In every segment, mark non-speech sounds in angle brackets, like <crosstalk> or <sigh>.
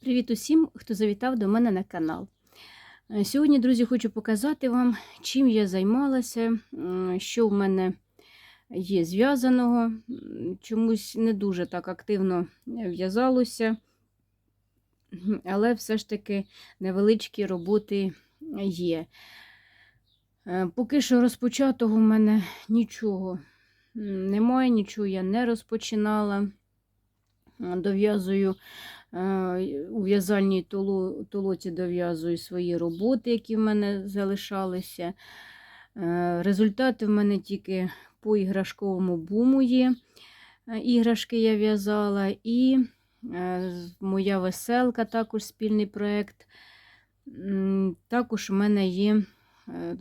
Привіт усім, хто завітав до мене на канал. Е, Сьогодні, друзі, хочу показати вам, чим я займалася, що в мене є зв'язаного. Чомусь не дуже так активно в'язалося, але все ж таки невеличкі роботи є. Е, Поки що розпочатого в мене нічого немає, нічого я не розпочинала. Е, Дов'язую у в'язальній толо- толоці дов'язую свої роботи, які в мене залишалися. Е, Результати в мене тільки по іграшковому буму є. Е, Іграшки я в'язала, і е, моя веселка, також спільний проєкт. Також у мене є е,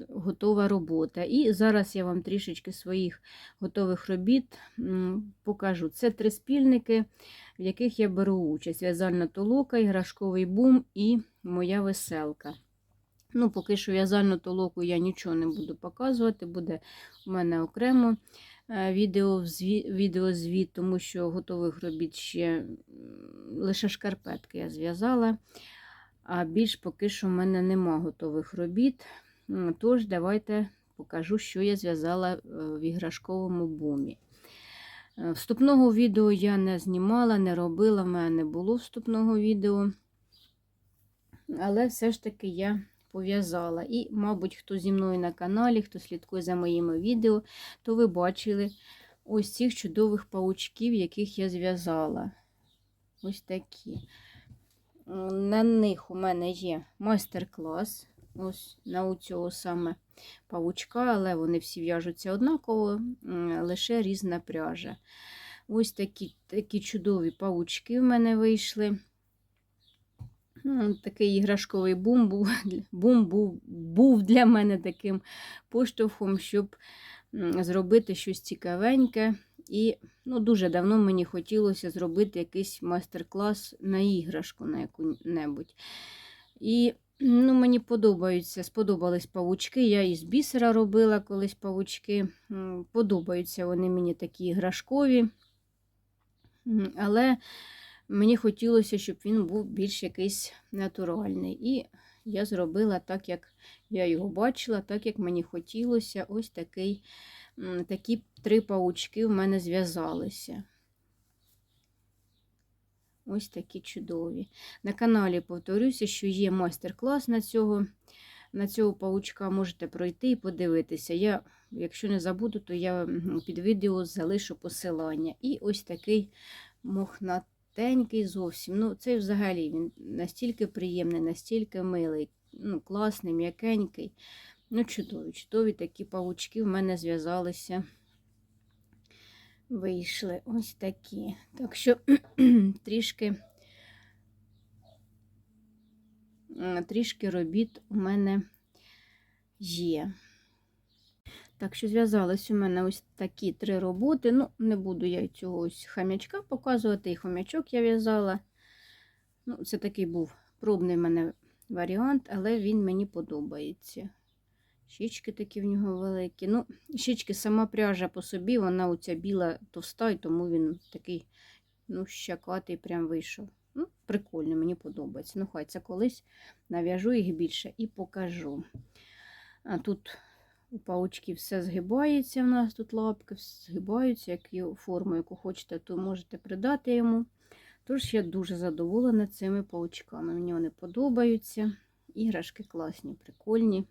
готова робота. І зараз я вам трішечки своїх готових робіт покажу. Це три спільники, в яких я беру участь: в'язальна толока, іграшковий бум і моя веселка. Ну, Поки що в'язальну толоку я нічого не буду показувати, буде у мене окремо е, відео, відеозвіт, тому що готових робіт ще лише шкарпетки я зв'язала, а більш поки що в мене нема готових робіт. Тож, давайте покажу, що я зв'язала е, в іграшковому бумі. Е, Вступного відео я не знімала, не робила, в мене не було вступного відео. Але все ж таки я пов'язала. І, мабуть, хто зі мною на каналі, хто слідкує за моїми відео, то ви бачили ось цих чудових паучків, яких я зв'язала. Ось такі. На них у мене є майстер-клас. Ось на цього саме павучка, але вони всі в'яжуться однаково, лише різна пряжа. Ось такі, такі чудові павучки в мене вийшли. Ну, Такий іграшковий бум був, <laughs> бум був, був для мене таким поштовхом, щоб зробити щось цікавеньке. І ну, дуже давно мені хотілося зробити якийсь майстер-клас на іграшку на яку-небудь. І ну, мені подобаються, сподобались павучки. Я із бісера робила колись павучки. Подобаються вони мені такі іграшкові. Але мені хотілося, щоб він був більш якийсь натуральний. І я зробила так, як я його бачила, так як мені хотілося. Ось такий, такі три паучки в мене зв'язалися. Ось такі чудові. На каналі повторюся, що є майстер-клас на цього, на цього паучка. Можете пройти і подивитися. Я, якщо не забуду, то я під відео залишу посилання. І ось такий мохнатенький зовсім. Ну, цей взагалі він настільки приємний, настільки милий, ну, класний, м'якенький. Ну, чудові, чудові такі павучки в мене зв'язалися. Вийшли ось такі. Так що <clears throat> трішки, трішки робіт у мене є. Так що зв'язались у мене ось такі три роботи. Ну, не буду я цього ось хам'ячка показувати, і хомячок я в'язала. Ну, Це такий був пробний в мене варіант, але він мені подобається. Щічки такі в нього великі. Ну, щічки сама пряжа по собі, вона оця біла товста, і тому він такий, ну, щакатий прям вийшов. Ну, прикольно, мені подобається. Ну, хай це колись нав'яжу їх більше і покажу. А тут у паучків все згибається. У нас тут лапки згибаються, яку форму, яку хочете, то можете придати йому. Тож я дуже задоволена цими паучками. Мені вони подобаються. Іграшки класні, прикольні.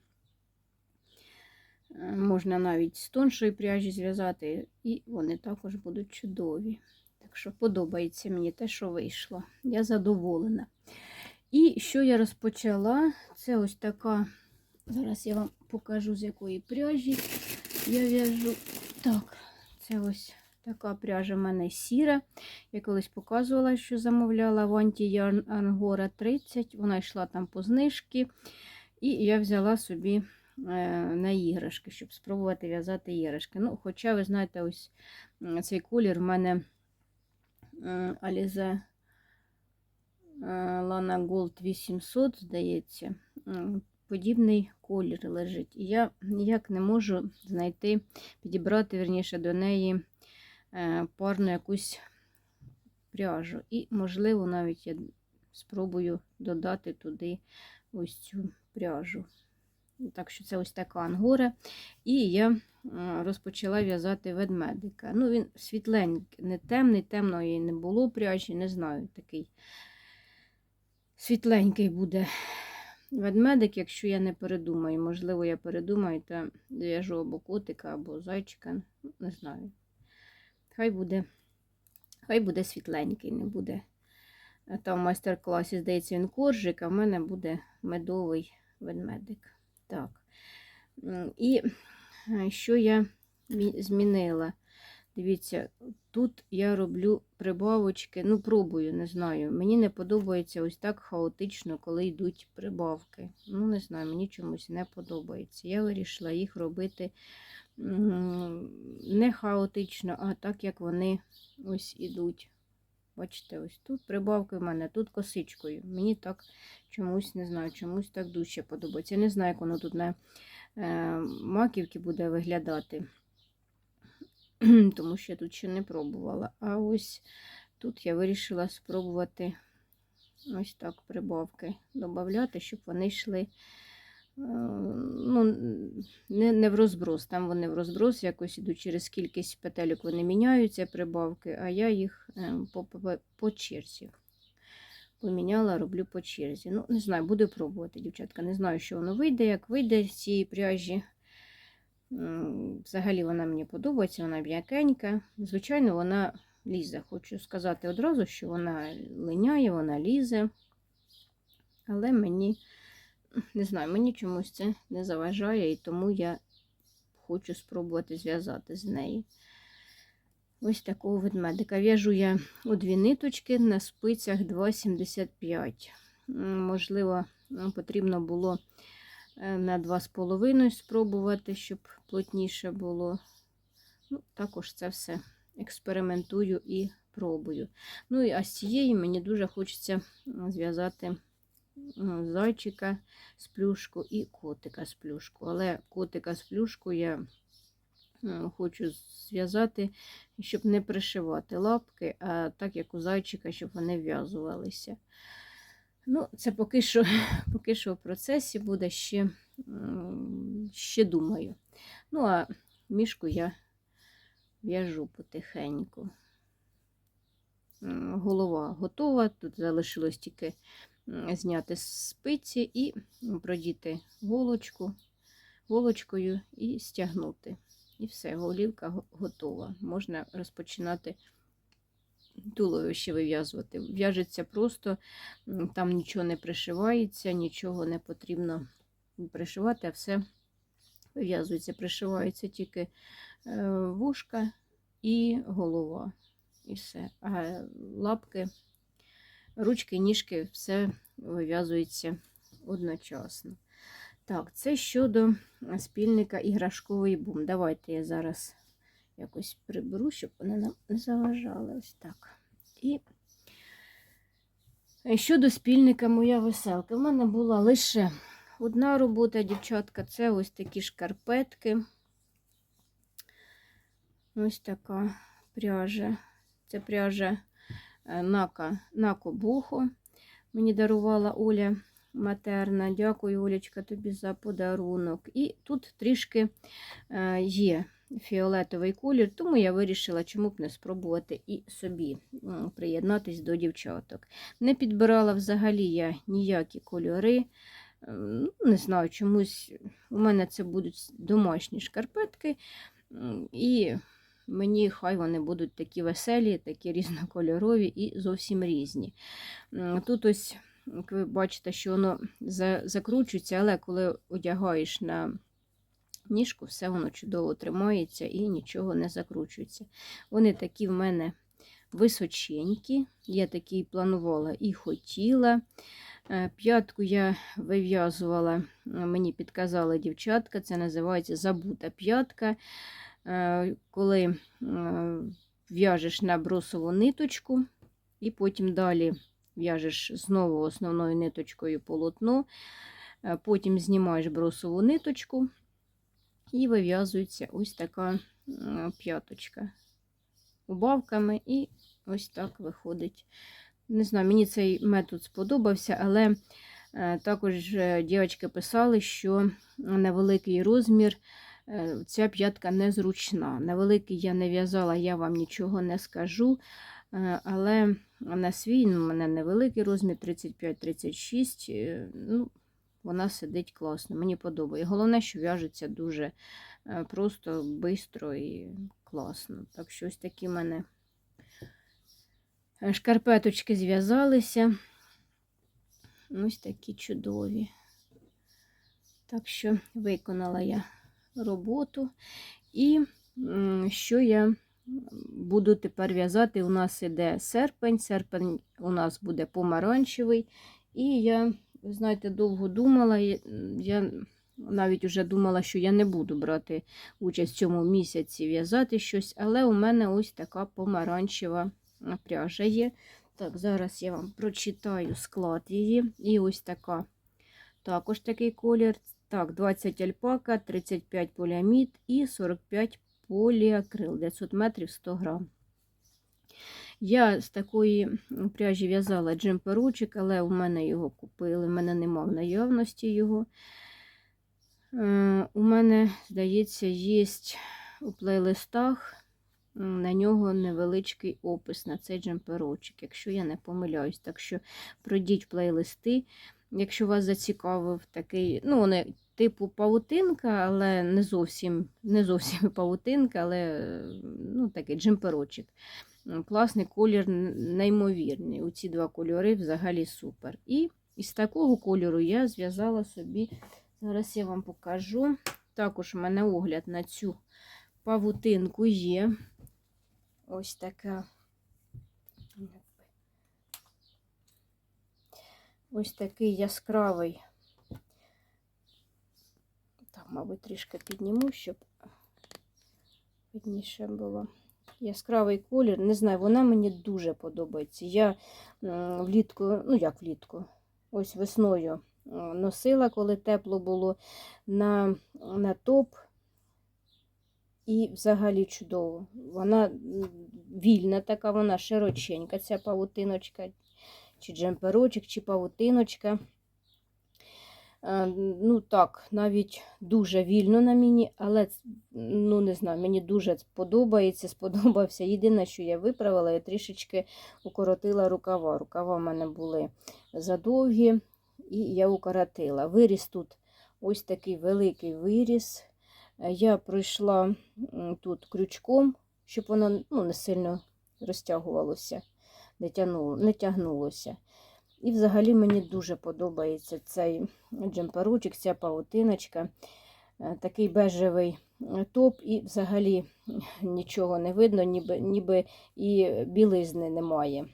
Е, Можна навіть з тоншої пряжі зв'язати, і вони також будуть чудові. Так що подобається мені те, що вийшло. Я задоволена. І що я розпочала? Це ось така. Зараз я вам покажу, з якої пряжі я в'яжу. Так, це ось така пряжа в мене сіра. Я колись показувала, що замовляла в Anti Ангора 30. Вона йшла там по знижки. І я взяла собі на іграшки, щоб спробувати в'язати іграшки. Ну, Хоча, ви знаєте, ось цей колір в мене м, Alize е, Lana Gold 800, здається. Подібний колір лежить. І я ніяк не можу знайти, підібрати, верніше, до неї е, парну якусь пряжу. І, можливо, навіть я спробую додати туди ось цю пряжу. Так що це ось така ангора. І я е, розпочала в'язати ведмедика. Ну, він світленький, не темний, темної не було пряжі, не знаю, такий світленький буде ведмедик, якщо я не передумаю. Можливо, я передумаю та зв'яжу або котика, або зайчика. Не знаю. Хай буде, хай буде світленький, не буде. Там в майстер-класі, здається, він коржик, а в мене буде медовий ведмедик. Так. І е, що я змінила? Дивіться, тут я роблю прибавочки, ну, пробую, не знаю. Мені не подобається ось так хаотично, коли йдуть прибавки. Ну, не знаю, мені чомусь не подобається. Я вирішила їх робити не хаотично, а так, як вони ось ідуть. Бачите, ось тут прибавки в мене, тут косичкою. Мені так чомусь не знаю, чомусь так дужче подобається. Я не знаю, як воно тут на е, маківці буде виглядати, <clears throat> тому що я тут ще не пробувала. А ось тут я вирішила спробувати ось так прибавки додати, щоб вони йшли. Ну, не, не в розброс. Там вони в розброс якось ідуть через кількість петельок вони міняються, прибавки, а я їх е, по, по, по черзі поміняла, роблю по черзі. Ну, не знаю, буду пробувати, дівчатка. Не знаю, що воно вийде, як вийде з цієї пряжі. Взагалі вона мені подобається, вона м'якенька. Звичайно, вона лізе. Хочу сказати одразу, що вона линяє, вона лізе. Але мені, не знаю, мені чомусь це не заважає, і тому я хочу спробувати зв'язати з неї. Ось такого ведмедика. В'яжу я у дві ниточки на спицях 2,75. Можливо, потрібно було е, на 2,5 спробувати, щоб плотніше було. Ну, також це все експериментую і пробую. Ну і а з цієї мені дуже хочеться зв'язати зайчика з плюшку і котика з плюшку. Але котика з плюшку я м, хочу зв'язати, щоб не пришивати лапки, а так як у зайчика, щоб вони в'язувалися. Ну, це поки що, <laughs> поки що в процесі буде ще, ще думаю. Ну, а мішку я в'яжу потихеньку. Голова готова. Тут залишилось тільки зняти спиці і продіти голочку, голочкою і стягнути. І все, голівка готова. Можна розпочинати туловище вив'язувати. В'яжеться просто, там нічого не пришивається, нічого не потрібно пришивати, а все вив'язується. Пришивається тільки е, вушка і голова. І все. А лапки, ручки, ніжки, все вив'язується одночасно. Так, це щодо спільника іграшковий бум. Давайте я зараз якось приберу, щоб вони нам не заважали. Ось так. І щодо спільника моя веселка. У мене була лише одна робота, дівчатка, це ось такі шкарпетки. Ось така пряжа. Це пряжа Нака, Нако Бухо. Мені дарувала Оля матерна. Дякую, Олечка, тобі за подарунок. І тут трішки е, є фіолетовий колір, тому я вирішила, чому б не спробувати і собі приєднатись до дівчаток. Не підбирала взагалі я ніякі кольори. Е, ну, Не знаю, чомусь у мене це будуть домашні шкарпетки. І мені хай вони будуть такі веселі, такі різнокольорові і зовсім різні. Тут ось, як ви бачите, що воно закручується, але коли одягаєш на ніжку, все воно чудово тримається і нічого не закручується. Вони такі в мене височенькі. Я такі планувала і хотіла. Е, П'ятку я вив'язувала, мені підказала дівчатка, це називається забута п'ятка. Е, Коли е, в'яжеш на бросову ниточку, і потім далі в'яжеш знову основною ниточкою полотно, е, потім знімаєш бросову ниточку, і вив'язується ось така п'яточка убавками, і ось так виходить. Не знаю, мені цей метод сподобався, але також дівчатки писали, що на великий розмір ця п'ятка незручна. На великий я не в'язала, я вам нічого не скажу. Е, Але на свій, ну, у мене невеликий розмір 35-36. е, Ну, вона сидить класно, мені подобає. Головне, що в'яжеться дуже е, просто, швидко і класно. Так що ось такі в мене е, шкарпеточки зв'язалися. Ось такі чудові. Так що виконала я роботу. І що я буду тепер в'язати? У нас іде серпень. Серпень у нас буде помаранчевий. І я, ви знаєте, довго думала. Я навіть вже думала, що я не буду брати участь в цьому місяці в'язати щось, але у мене ось така помаранчева пряжа є. Так, зараз я вам прочитаю склад її. І ось така. Також такий колір. Так, 20 альпака, 35 поліамід і 45 поліакрил, 900 метрів 100 грам. Я з такої пряжі в'язала джемперочок, але у мене його купили, в мене нема в наявності його. Е, У мене, здається, є у плейлистах на нього невеличкий опис на цей джемперочок, якщо я не помиляюсь. Так що пройдіть плейлисти, якщо вас зацікавив такий, ну, вони типу павутинка, але не зовсім не зовсім <laughs> павутинка, але ну, такий джемперочок. Класний колір, неймовірний. У ці два кольори взагалі супер. І із такого кольору я зв'язала собі, зараз я вам покажу. Також у мене огляд на цю павутинку є. Ось така. Ось такий яскравий. Так, мабуть, трішки підніму, щоб видніше було. Яскравий колір. Не знаю, вона мені дуже подобається. Я влітку, ну як влітку, ось весною носила, коли тепло було на, на топ. І взагалі чудово. Вона вільна така, вона широченька, ця павутиночка, чи джемперочок, чи павутиночка. Е, Ну так, навіть дуже вільно на мені, але ну не знаю, мені дуже подобається, <laughs> сподобався. Єдине, що я виправила, я трішечки укоротила рукава. Рукава в мене були задовгі, і я укоротила. Виріс тут ось такий великий виріс. Е, Я пройшла тут крючком, щоб воно ну, не сильно розтягувалося, не, тягнуло, не тягнулося. І взагалі мені дуже подобається цей джемперочок, ця паутиночка. Е, Такий бежевий е, топ, і взагалі нічого не видно, ніби, ніби і білизни немає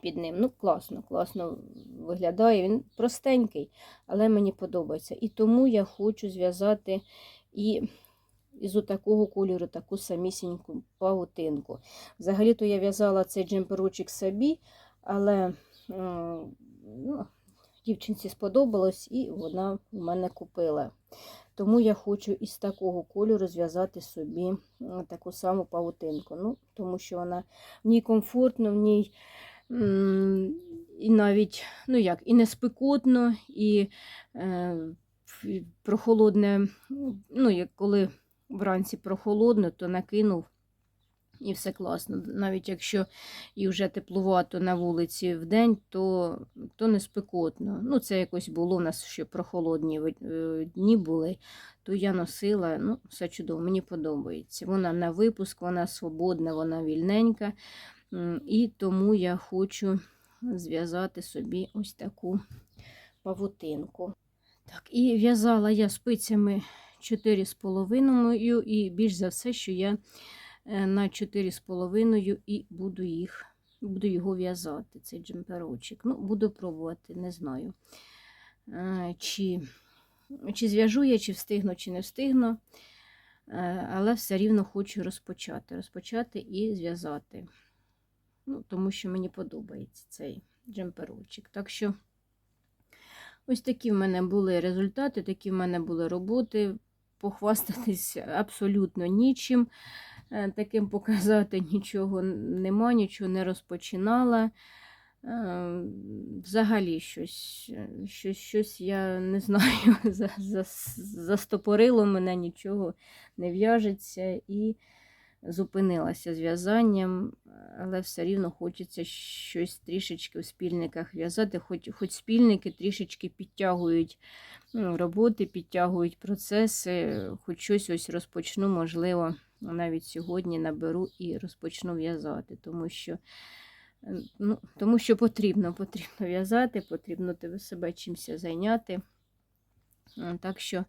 під ним. Ну, класно, класно виглядає. Він простенький, але мені подобається. І тому я хочу зв'язати і із такого кольору таку самісіньку паутинку. Взагалі-то я в'язала цей джемперочок собі, але ну, дівчинці сподобалось і вона у мене купила. Тому я хочу із такого кольору зв'язати собі таку саму паутинку. Ну, тому що вона в ній комфортно, в ній і навіть ну як, і не спекотно, і е, прохолодне. Ну, як коли вранці прохолодно, то накинув і все класно. Навіть якщо і вже теплувато на вулиці в день, то, то не спекотно. Ну, це якось було у нас ще прохолодні е, дні були, то я носила, ну, все чудово, мені подобається. Вона на випуск, вона свободна, вона вільненька. І тому я хочу зв'язати собі ось таку павутинку. Так, і в'язала я спицями 4,5 і більш за все, що я е, на 4,5 і буду їх, буду його в'язати, цей джемперочок. Ну, буду пробувати, не знаю. Е, Чи, чи зв'яжу я, чи встигну, чи не встигну. Е, Але все рівно хочу розпочати. Розпочати і зв'язати. Ну, тому що мені подобається цей джемперочок. Так що ось такі в мене були результати, такі в мене були роботи. Похвастатись абсолютно нічим. Е, Таким показати нічого нема, нічого не розпочинала. Е, Взагалі щось, щось, щось я не знаю, <laughs> за- за- застопорило мене, нічого не в'яжеться і зупинилася з в'язанням, але все рівно хочеться щось трішечки в спільниках в'язати, хоч, хоч спільники трішечки підтягують ну, роботи, підтягують процеси, хоч щось ось розпочну, можливо, навіть сьогодні наберу і розпочну в'язати, тому що. Ну, тому що потрібно, потрібно в'язати, потрібно тебе себе чимось зайняти. Е, Так що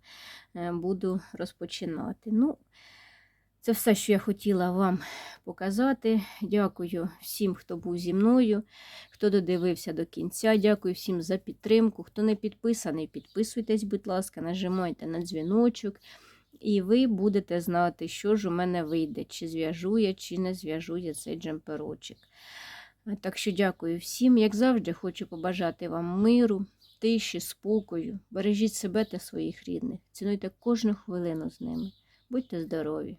е, буду розпочинати. Ну, це все, що я хотіла вам показати. Дякую всім, хто був зі мною, хто додивився до кінця. Дякую всім за підтримку. Хто не підписаний, підписуйтесь, будь ласка, нажимайте на дзвіночок. І ви будете знати, що ж у мене вийде, чи зв'яжу я, чи не зв'яжу я цей джемперочок. Так що дякую всім. Як завжди, хочу побажати вам миру, тиші, спокою. Бережіть себе та своїх рідних. Цінуйте кожну хвилину з ними. Будьте здорові!